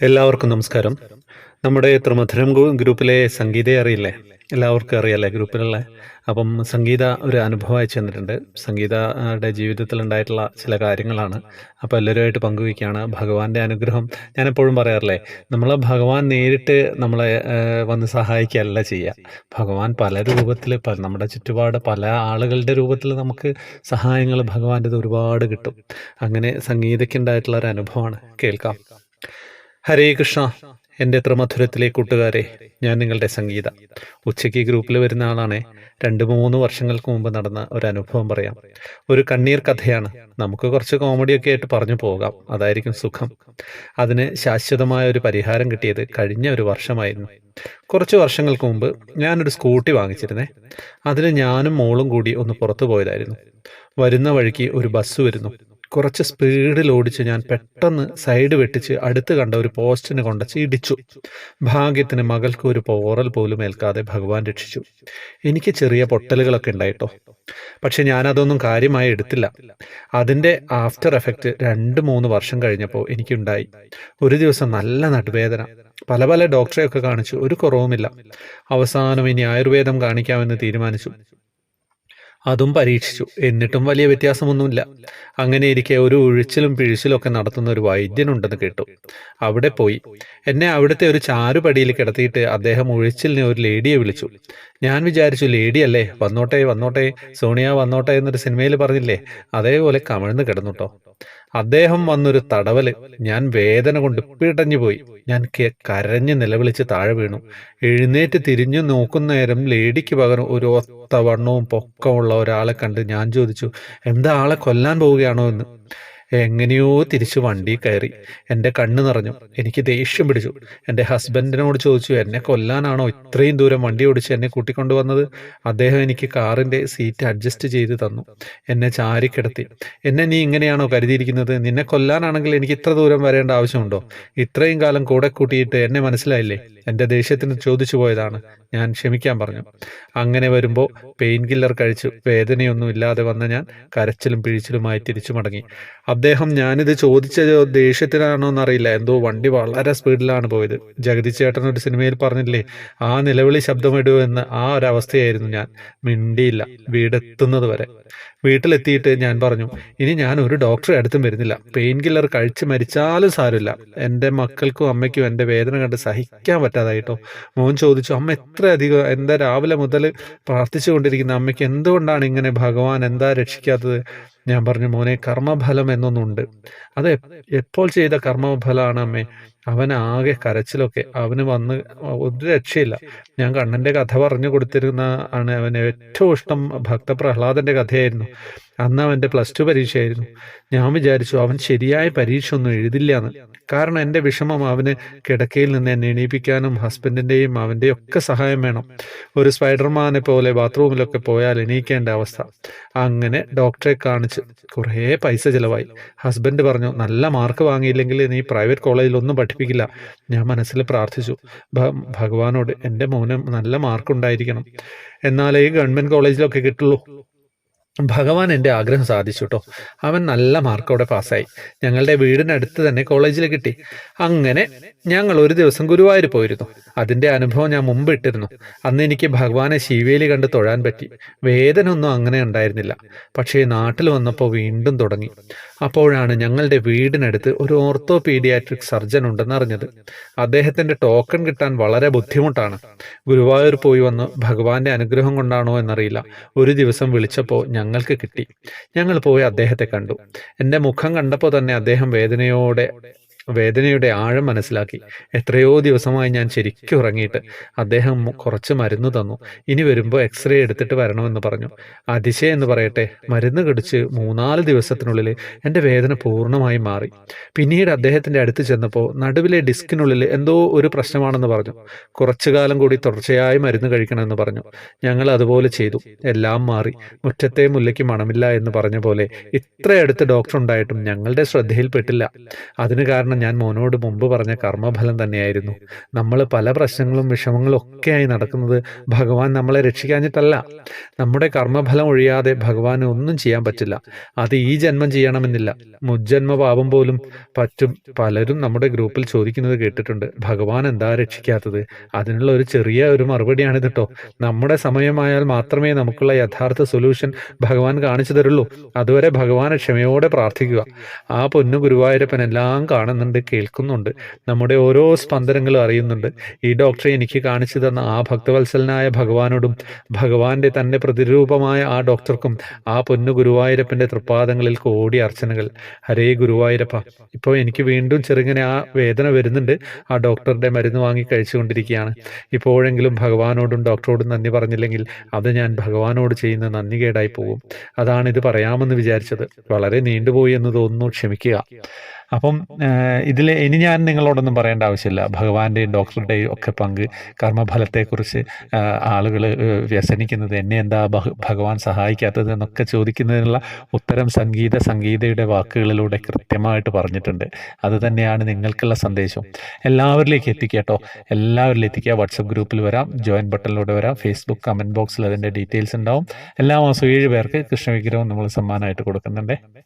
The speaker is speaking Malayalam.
എല്ലാവർക്കും നമസ്കാരം. നമ്മുടെ ത്രിമധുരം ഗ്രൂപ്പിലെ സംഗീതയെ അറിയില്ലേ? എല്ലാവർക്കും അറിയാലേ ഗ്രൂപ്പിലുള്ള? അപ്പം സംഗീത ഒരു അനുഭവമായി ചെന്നിട്ടുണ്ട്. സംഗീതയുടെ ജീവിതത്തിൽ ഉണ്ടായിട്ടുള്ള ചില കാര്യങ്ങളാണ്. അപ്പോൾ എല്ലാവരുമായിട്ട് പങ്കുവയ്ക്കുകയാണ്. ഭഗവാന്റെ അനുഗ്രഹം ഞാൻ എപ്പോഴും പറയാറില്ലേ? നമ്മൾ ഭഗവാൻ നേരിട്ട് നമ്മളെ വന്ന് സഹായിക്കുകയല്ല ചെയ്യുക. ഭഗവാൻ പല രൂപത്തിൽ നമ്മുടെ ചുറ്റുപാട് പല ആളുകളുടെ രൂപത്തിൽ നമുക്ക് സഹായങ്ങൾ ഭഗവാന്റെ ഒരുപാട് കിട്ടും. അങ്ങനെ സംഗീതയ്ക്കുണ്ടായിട്ടുള്ള ഒരു അനുഭവമാണ്. കേൾക്കാം. ഹരേ കൃഷ്ണ എന്റെ ത്രിമധുരത്തിലെ കൂട്ടുകാരെ ഞാൻ നിങ്ങളുടെ സംഗീത. ഉച്ചയ്ക്ക് ഗ്രൂപ്പിൽ വരുന്ന ആളാണ്. രണ്ട് മൂന്ന് വർഷങ്ങൾക്ക് മുമ്പ് നടന്ന ഒരു അനുഭവം പറയാം. ഒരു കണ്ണീർ കഥയാണ്. നമുക്ക് കുറച്ച് കോമഡിയൊക്കെ ആയിട്ട് പറഞ്ഞു പോകാം. അതായിരിക്കും സുഖം. അതിന് ശാശ്വതമായ ഒരു പരിഹാരം കിട്ടിയത് കഴിഞ്ഞ ഒരു വർഷമായിരുന്നു. കുറച്ച് വർഷങ്ങൾക്ക് മുമ്പ് ഞാനൊരു സ്കൂട്ടി വാങ്ങിച്ചിരുന്നേ. അതിന് ഞാനും മോളും കൂടി ഒന്ന് പുറത്തു പോയതായിരുന്നു. വരുന്ന വഴിക്ക് ഒരു ബസ് വരുന്നു. കുറച്ച് സ്പീഡിൽ ഓടിച്ച് ഞാൻ പെട്ടെന്ന് സൈഡ് വെട്ടിച്ച് അടുത്ത് കണ്ട ഒരു പോസ്റ്റിനെ കൊണ്ടച്ച് ഇടിച്ചു. ഭാഗ്യത്തിന് മകൾക്ക് ഒരു പോറൽ പോലും ഏൽക്കാതെ ഭഗവാൻ രക്ഷിച്ചു. എനിക്ക് ചെറിയ പൊട്ടലുകളൊക്കെ ഉണ്ടായിട്ടോ. പക്ഷെ ഞാനതൊന്നും കാര്യമായി എടുത്തില്ല. അതിന്റെ ആഫ്റ്റർ എഫക്റ്റ് രണ്ട് മൂന്ന് വർഷം കഴിഞ്ഞപ്പോൾ എനിക്കുണ്ടായി. ഒരു ദിവസം നല്ല നടുവേദന. പല പല ഡോക്ടറെയൊക്കെ കാണിച്ചു. ഒരു കുറവുമില്ല. അവസാനം ഇനി ആയുർവേദം കാണിക്കാമെന്ന് തീരുമാനിച്ചു. അതും പരീക്ഷിച്ചു. എന്നിട്ടും വലിയ വ്യത്യാസമൊന്നുമില്ല. അങ്ങനെ ഇരിക്കെ ഒരു ഒഴിച്ചിലും പിഴിച്ചിലും ഒക്കെ നടത്തുന്ന ഒരു വൈദ്യനുണ്ടെന്ന് കേട്ടു. അവിടെ പോയി. എന്നെ അവിടുത്തെ ഒരു ചാരുപടിയിൽ കിടത്തിയിട്ട് അദ്ദേഹം ഒഴിച്ചിലിനെ ഒരു ലേഡിയെ വിളിച്ചു. ഞാൻ വിചാരിച്ചു ലേഡി അല്ലേ വന്നോട്ടെ വന്നോട്ടെ സോണിയ വന്നോട്ടെ എന്നൊരു സിനിമയിൽ പറഞ്ഞില്ലേ അതേപോലെ കമിഴ്ന്ന് കിടന്നുട്ടോ. അദ്ദേഹം വന്നൊരു തടവൽ ഞാൻ വേദന കൊണ്ട് പിടഞ്ഞു പോയി. ഞാൻ കരഞ്ഞ് നിലവിളിച്ച് താഴെ വീണു. എഴുന്നേറ്റ് തിരിഞ്ഞു നോക്കുന്ന നേരം ലേഡിക്ക് പകരം ഒരു ഒത്ത വണ്ണവും പൊക്കമുള്ള ഒരാളെ കണ്ട് ഞാൻ ചോദിച്ചു എന്താ ആളെ കൊല്ലാൻ പോവുകയാണോ എന്ന്? എങ്ങനെയോ തിരിച്ച് വണ്ടി കയറി. എന്റെ കണ്ണ് നിറഞ്ഞു. എനിക്ക് ദേഷ്യം പിടിച്ചു. എന്റെ ഹസ്ബൻഡിനോട് ചോദിച്ചു എന്നെ കൊല്ലാനാണോ ഇത്രയും ദൂരം വണ്ടി ഓടിച്ച് എന്നെ കൂട്ടിക്കൊണ്ടുവന്നത് അദ്ദേഹം എനിക്ക് കാറിന്റെ സീറ്റ് അഡ്ജസ്റ്റ് ചെയ്ത് തന്നു. എന്നെ ചാരിക്കിടത്തി എന്നെ നീ ഇങ്ങനെയാണോ കരുതിയിരിക്കുന്നത്? നിന്നെ കൊല്ലാനാണെങ്കിൽ എനിക്ക് ഇത്ര ദൂരം വരേണ്ട ആവശ്യമുണ്ടോ? ഇത്രയും കാലം കൂടെ കൂട്ടിയിട്ട് എന്നെ മനസ്സിലായില്ലേ? എന്റെ ദേഷ്യത്തിന് ചോദിച്ചു പോയതാണ്. ഞാൻ ക്ഷമിക്കാൻ പറഞ്ഞു. അങ്ങനെ വരുമ്പോൾ പെയിൻ കില്ലർ കഴിച്ചു വേദനയൊന്നും ഇല്ലാതെ വന്ന ഞാൻ കരച്ചിലും പിഴിച്ചിലുമായി തിരിച്ചു മടങ്ങി. അദ്ദേഹം ഞാനിത് ചോദിച്ച ദേഷ്യത്തിലാണോ എന്നറിയില്ല. എന്തോ വണ്ടി വളരെ സ്പീഡിലാണ് പോയത്. ജഗതി ചേട്ടൻ ഒരു സിനിമയിൽ പറഞ്ഞില്ലേ ആ നിലവിളി ശബ്ദമിടൂ എന്ന് ആ ഒരവസ്ഥയായിരുന്നു ഞാൻ. മിണ്ടിയില്ല. വീടെത്തുന്നത് വരെ. വീട്ടിലെത്തിയിട്ട് ഞാൻ പറഞ്ഞു ഇനി ഞാൻ ഒരു ഡോക്ടറെ അടുത്തും വരുന്നില്ല. പെയിൻ കില്ലർ കഴിച്ച് മരിച്ചാലും സാരമില്ല. എന്റെ മക്കൾക്കും അമ്മയ്ക്കും എന്റെ വേദന കണ്ട് സഹിക്കാൻ പറ്റാതായിട്ടോ? മോൻ ചോദിച്ചു അമ്മ എത്ര അധികം എന്താ രാവിലെ മുതൽ പ്രാർത്ഥിച്ചുകൊണ്ടിരിക്കുന്ന അമ്മയ്ക്ക് എന്തുകൊണ്ടാണ് ഇങ്ങനെ ഭഗവാൻ എന്താ രക്ഷിക്കാത്തത്? ഞാൻ പറഞ്ഞു മോനെ കർമ്മഫലം എന്നൊന്നുണ്ട്. അത് എപ്- എപ്പോൾ ചെയ്ത കർമ്മഫലമാണ് അമ്മേ? അവൻ ആകെ കരച്ചിലൊക്കെ. അവന് വന്ന് ഒരു രക്ഷയില്ല. ഞാൻ കണ്ണന്റെ കഥ പറഞ്ഞു കൊടുത്തിരുന്ന ആണ് അവന് ഏറ്റവും ഇഷ്ടം ഭക്ത പ്രഹ്ലാദന്റെ കഥയായിരുന്നു അന്ന് അവന്റെ പ്ലസ് ടു പരീക്ഷയായിരുന്നു. ഞാൻ വിചാരിച്ചു അവൻ ശരിയായ പരീക്ഷ ഒന്നും എഴുതില്ല എന്ന് കാരണം എന്റെ വിഷമം അവന് കിടക്കയിൽ നിന്ന് എന്നെ എണീപ്പിക്കാനും ഹസ്ബൻഡിന്റെയും അവന്റെയും ഒക്കെ സഹായം വേണം. ഒരു സ്പൈഡർമാനെ പോലെ ബാത്റൂമിലൊക്കെ പോയാൽ എണീക്കേണ്ട അവസ്ഥ. അങ്ങനെ ഡോക്ടറെ കാണിച്ച് കുറേ പൈസ ചിലവായി. ഹസ്ബൻഡ് പറഞ്ഞു നല്ല മാർക്ക് വാങ്ങിയില്ലെങ്കിൽ നീ പ്രൈവറ്റ് കോളേജിൽ ഒന്നും പഠിപ്പിക്കില്ല. ഞാൻ മനസ്സിൽ പ്രാർത്ഥിച്ചു ഭഗവാനോട് എന്റെ മോന് നല്ല മാർക്ക് ഉണ്ടായിരിക്കണം എന്നാലേ ഗവൺമെന്റ് കോളേജിലൊക്കെ കിട്ടുള്ളൂ. ഭഗവാൻ എന്റെ ആഗ്രഹം സാധിച്ചു കേട്ടോ അവൻ നല്ല മാർക്കോടെ പാസ്സായി. ഞങ്ങളുടെ വീടിനടുത്ത് തന്നെ കോളേജിൽ കിട്ടി. അങ്ങനെ ഞങ്ങൾ ഒരു ദിവസം ഗുരുവായൂർ പോയിരുന്നു. അതിന്റെ അനുഭവം ഞാൻ മുമ്പ് ഇട്ടിരുന്നു. അന്ന് എനിക്ക് ഭഗവാനെ ശിവേലി കണ്ട് തൊഴാൻ പറ്റി. വേദന ഒന്നും അങ്ങനെ ഉണ്ടായിരുന്നില്ല. പക്ഷേ നാട്ടിൽ വന്നപ്പോൾ വീണ്ടും തുടങ്ങി. അപ്പോഴാണ് ഞങ്ങളുടെ വീടിനടുത്ത് ഒരു ഓർത്തോപീഡിയാട്രിക് സർജൻ ഉണ്ടെന്ന് അറിഞ്ഞത്. അദ്ദേഹത്തിന്റെ ടോക്കൺ കിട്ടാൻ വളരെ ബുദ്ധിമുട്ടാണ്. ഗുരുവായൂർ പോയി വന്ന് ഭഗവാന്റെ അനുഗ്രഹം കൊണ്ടാണോ എന്നറിയില്ല. ഒരു ദിവസം വിളിച്ചപ്പോൾ ഞങ്ങൾക്ക് കിട്ടി. ഞങ്ങൾ പോയി അദ്ദേഹത്തെ കണ്ടു. എന്റെ മുഖം കണ്ടപ്പോൾ തന്നെ അദ്ദേഹം വേദനയോടെ വേദനയുടെ ആഴം മനസ്സിലാക്കി. എത്രയോ ദിവസമായി ഞാൻ ശരിക്കും ഉറങ്ങിയിട്ട് അദ്ദേഹം കുറച്ച് മരുന്ന് തന്നു. ഇനി വരുമ്പോൾ എക്സ്റേ എടുത്തിട്ട് വരണമെന്ന് പറഞ്ഞു. അതിശയം എന്ന് പറയട്ടെ മരുന്ന് കടിച്ച് മൂന്നാൽ ദിവസത്തിനുള്ളിൽ എന്റെ വേദന പൂർണമായി മാറി. പിന്നീട് അദ്ദേഹത്തിന്റെ അടുത്ത് ചെന്നപ്പോൾ നടുവിലെ ഡിസ്കിനുള്ളിൽ എന്തോ ഒരു പ്രശ്നമാണെന്ന് പറഞ്ഞു. കുറച്ചു കാലം കൂടി തുടർച്ചയായി മരുന്ന് കഴിക്കണമെന്ന് പറഞ്ഞു. ഞങ്ങൾ അതുപോലെ ചെയ്തു. എല്ലാം മാറി. മുറ്റത്തെ മുല്ലയ്ക്ക് മണമില്ല എന്ന് പറഞ്ഞ പോലെ ഇത്ര അടുത്ത് ഡോക്ടർ ഉണ്ടായിട്ടും ഞങ്ങളുടെ ശ്രദ്ധയിൽപ്പെട്ടില്ല. അതിന് കാരണം കാരണം ഞാൻ മോനോട് മുമ്പ് പറഞ്ഞ കർമ്മഫലം തന്നെയായിരുന്നു. നമ്മൾ പല പ്രശ്നങ്ങളും വിഷമങ്ങളും ഒക്കെയായി നടക്കുന്നത് ഭഗവാൻ നമ്മളെ രക്ഷിക്കാഞ്ഞിട്ടല്ല. നമ്മുടെ കർമ്മഫലം ഒഴിയാതെ ഭഗവാന് ഒന്നും ചെയ്യാൻ പറ്റില്ല. അത് ഈ ജന്മം ചെയ്യണമെന്നില്ല. മുജ്ജന്മ പാപം പോലും പറ്റും. പലരും നമ്മുടെ ഗ്രൂപ്പിൽ ചോദിക്കുന്നത് കേട്ടിട്ടുണ്ട്. ഭഗവാൻ എന്താ രക്ഷിക്കാത്തത്? അതിനുള്ള ഒരു ചെറിയ ഒരു മറുപടിയാണ് കേട്ടോ നമ്മുടെ സമയമായാൽ മാത്രമേ നമുക്കുള്ള യഥാർത്ഥ സൊല്യൂഷൻ ഭഗവാൻ കാണിച്ചു തരുള്ളൂ. അതുവരെ ഭഗവാനെ ക്ഷമയോടെ പ്രാർത്ഥിക്കുക. ആ പൊന്നു ഗുരുവായൂരപ്പൻ എല്ലാം കാണുന്നുണ്ട് കേൾക്കുന്നുണ്ട്. നമ്മുടെ ഓരോ സ്പന്ദനങ്ങളും അറിയുന്നുണ്ട്. ഈ ഡോക്ടറെ എനിക്ക് കാണിച്ചു തന്ന ആ ഭക്തവത്സലനായ ഭഗവാനോടും ഭഗവാന്റെ തന്നെ പ്രതിരൂപമായ ആ ഡോക്ടർക്കും ആ പൊന്നു ഗുരുവായൂരപ്പന്റെ തൃപ്പാദങ്ങളിൽ കോടി അർച്ചനകൾ. ഹരേ ഗുരുവായൂരപ്പ. ഇപ്പോൾ എനിക്ക് വീണ്ടും ചെറുങ്ങനെ ആ വേദന വരുന്നുണ്ട്. ആ ഡോക്ടറുടെ മരുന്ന് വാങ്ങി കഴിച്ചുകൊണ്ടിരിക്കുകയാണ്. ഇപ്പോഴെങ്കിലും ഭഗവാനോടും ഡോക്ടറോടും നന്ദി പറഞ്ഞില്ലെങ്കിൽ അത് ഞാൻ ഭഗവാനോട് ചെയ്യുന്ന നന്ദി കേടായി പോകും. അതാണ് ഇത് പറയാമെന്ന് വിചാരിച്ചത്. വളരെ നീണ്ടുപോയി എന്ന് തോന്നുന്നു. ക്ഷമിക്കുക. അപ്പം ഇതിൽ ഇനി ഞാൻ നിങ്ങളോടൊന്നും പറയേണ്ട ആവശ്യമില്ല. ഭഗവാന്റെയും ഡോക്ടറുടെയും ഒക്കെ പങ്ക് കർമ്മഫലത്തെക്കുറിച്ച് ആളുകൾ വ്യസനിക്കുന്നത് എന്നെ എന്താ ഭഗവാൻ സഹായിക്കാത്തത് എന്നൊക്കെ ചോദിക്കുന്നതിനുള്ള ഉത്തരം സംഗീത സംഗീതയുടെ വാക്കുകളിലൂടെ കൃത്യമായിട്ട് പറഞ്ഞിട്ടുണ്ട്. അത് തന്നെയാണ് നിങ്ങൾക്കുള്ള സന്ദേശം. എല്ലാവരിലേക്ക് എത്തിക്കട്ടോ എല്ലാവരിലും എത്തിക്കുക. വാട്സപ്പ് ഗ്രൂപ്പിൽ വരാം. ജോയിൻ ബട്ടണിലൂടെ വരാം. ഫേസ്ബുക്ക് കമന്റ് ബോക്സിൽ അതിന്റെ ഡീറ്റെയിൽസ് ഉണ്ടാവും. എല്ലാ മാസവും ഏഴ് പേർക്ക് കൃഷ്ണവിഗ്രഹം നമ്മൾ സമ്മാനമായിട്ട് കൊടുക്കുന്നുണ്ട്.